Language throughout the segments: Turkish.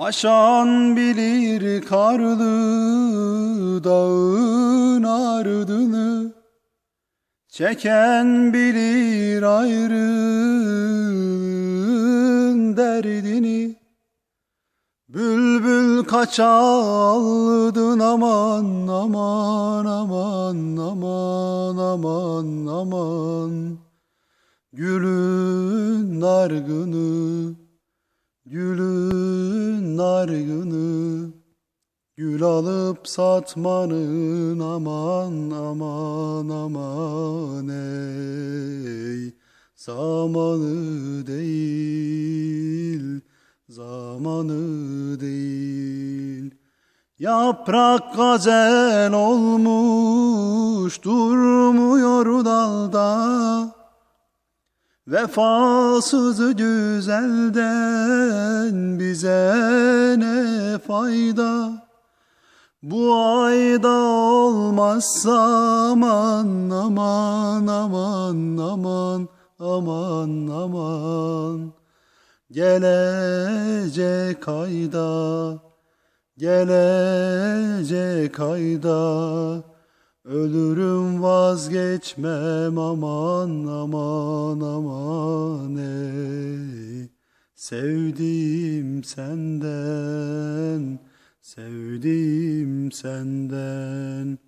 Aşan bilir karlı dağın ardını Çeken bilir ayrılığın derdini. Bülbül kaçaldın aman aman aman aman aman aman. Gülün nargını Gülün nargını Gül alıp satmanın aman aman aman ey. Zamanı değil zamanı değil. Yaprak gazel olmuş durmuyor dalda Vefasız güzelden bize ne fayda? Bu ayda olmazsa aman aman aman aman aman aman. Gelecek ayda gelecek ayda Ölürüm vazgeçmem aman aman aman ey. Sevdiğim senden, sevdiğim senden.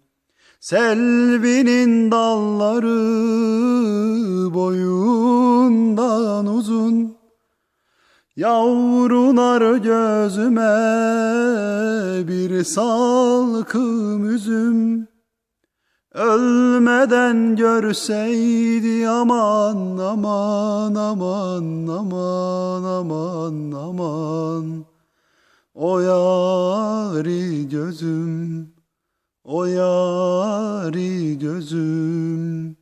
Selvinin dalları boyundan uzun. Yavrular gözüme bir salkım üzüm Ölmeden görseydi aman aman aman aman aman aman. O yari gözüm o yari gözüm.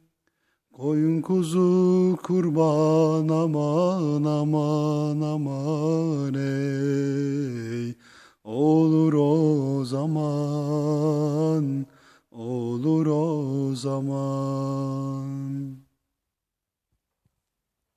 Koyun kuzu kurban aman aman aman ey. Olur o zaman zaman